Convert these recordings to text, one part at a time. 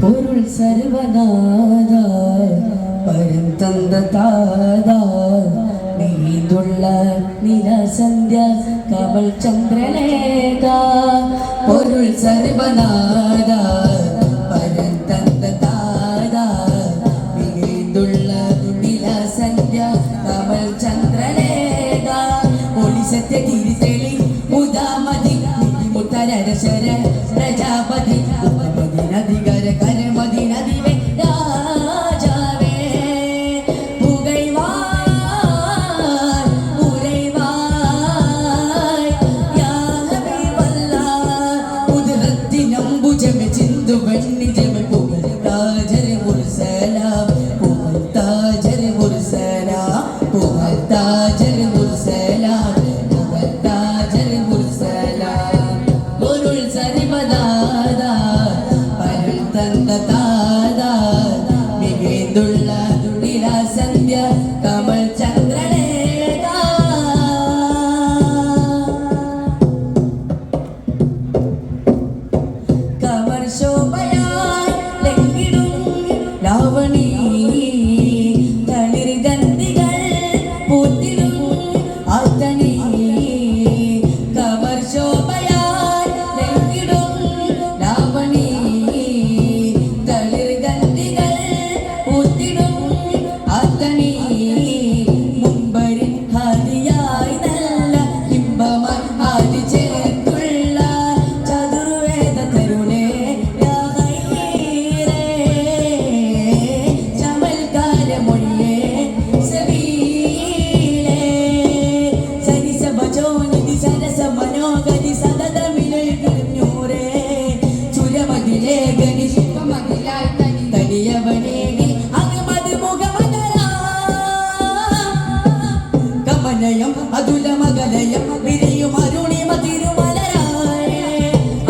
പൊരുൾ സർവനാഥ പരം തന്ത താത നീതുള്ള നിലസന്ധ്യ കമൽ ചന്ദ്രലേഖ. പൊരുൾ സർവനാഥ പരം തന്ത താത നീതുള്ള നിലസന്ധ്യ കമൽ ചന്ദ്രലേഖ മുത്തരശര പ്രജാപതി ഉപമതിനധികര കരമതിനധിവേ രാജാവേ. പുകഴ്വാൻ ഉരയ്വാൻ യാ ഹബീബല്ലാഹ് ഉദരത്തിനമ്പുജമെ ചിന്തുവണ്ണിജമെ പുകഴ്ത്താജര മുർസലാം പുകഴ്ത്താജര മുർസലാം താദ മികേന്തുള്ള നിരാസന്ധ്യ കമൽ കമനയം അതുല മകലയം വിരിയും അരുണിമ തിരുമലരായ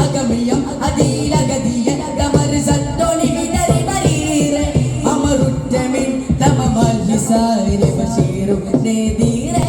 അഗമ്യം അതീലഗതിയ തമര് സത്തോണി വിതറി മരീറെ അമറുറ്റമിൻ തമ മൽഹിസാരി ബഷീറു നേതീരെ